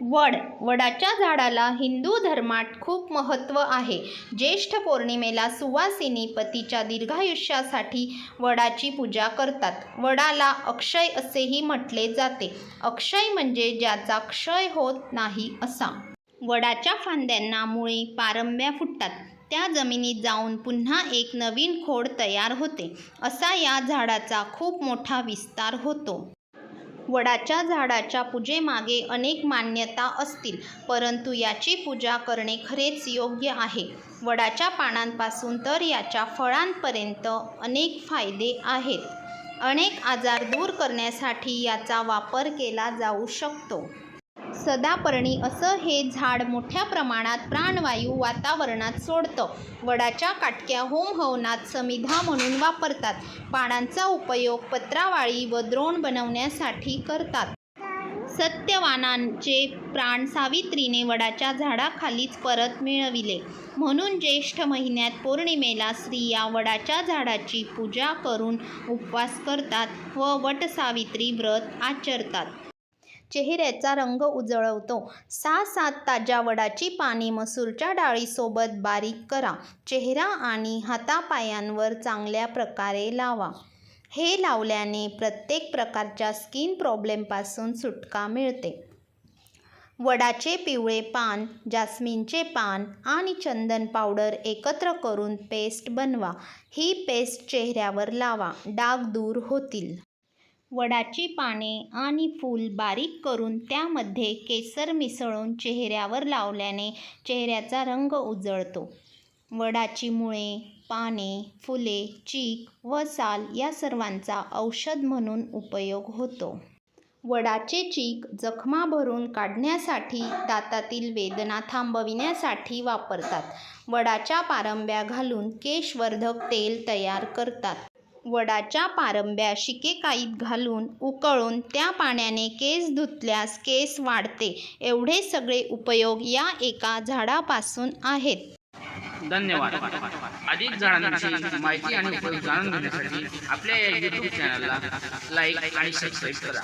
वड. वडाच्या झाडाला हिंदू धर्मात खूप महत्त्व आहे. ज्येष्ठ पौर्णिमेला सुवासिनी पतीच्या दीर्घायुष्यासाठी वडाची पूजा करतात. वडाला अक्षय असेही म्हटले जाते. अक्षय म्हणजे ज्याचा क्षय होत नाही असा. वडाच्या फांद्यांना मुळे पारंब्या फुटतात. त्या जमिनीत जाऊन पुन्हा एक नवीन खोड तयार होते. असा या झाडाचा खूप मोठा विस्तार होतो. वडाच्या झाडाच्या पूजेमागे अनेक मान्यता असतील परंतु याची पूजा करणे खरेच योग्य आहे. वडाच्या पानांपासून तर याच्या फळांपर्यंत अनेक फायदे आहेत. अनेक आजार दूर करण्यासाठी याचा वापर केला जाऊ शकतो. सदापर्णी असं हे झाड मोठ्या प्रमाणात प्राणवायू वातावरणात सोडतं. वडाच्या काटक्या होम हवनात समिधा म्हणून वापरतात. पानांचा उपयोग पत्रावाळी व द्रोण बनवण्यासाठी करतात. सत्यवानांचे प्राण सावित्रीने वडाच्या झाडाखालीच परत मिळविले. म्हणून ज्येष्ठ महिन्यात पौर्णिमेला स्त्रिया वडाच्या झाडाची पूजा करून उपवास करतात व वटसावित्री व्रत आचरतात. चेहऱ्याचा रंग उजळवतो. सहा सात ताज्या वडाची पाने मसूरच्या डाळीसोबत बारीक करा. चेहरा आणि हातापायांवर चांगल्या प्रकारे लावा. हे लावल्याने प्रत्येक प्रकारच्या स्किन प्रॉब्लेमपासून सुटका मिळते. वडाचे पिवळे पान जास्मिनचे पान आणि चंदन पावडर एकत्र करून पेस्ट बनवा. ही पेस्ट चेहऱ्यावर लावा. डाग दूर होतील. वडाची पाने आणि फूल बारीक करून त्यामध्ये केसर मिसळून चेहऱ्यावर लावल्याने चेहऱ्याचा रंग उजळतो. वडाची मुळे पाने फुले चीक व साल या सर्वांचा औषध म्हणून उपयोग होतो. वडाचे चीक जखमा भरून काढण्यासाठी दातातील वेदना थांबविण्यासाठी वापरतात. वडाच्या पारंब्या घालून केशवर्धक तेल तयार करतात. वडाच्या पारंब्या शिकेकाईत घालून उकळून त्या पाण्याने केस धुतल्यास केस वाढते. एवढे सगळे उपयोग या एका झाडापासून आहेत. धन्यवाद. अधिक झाडांची माहिती आणि उपयोग जाणून घेण्यासाठी आपल्या या यूट्यूब चॅनलला लाईक आणि सबस्क्राईब करा.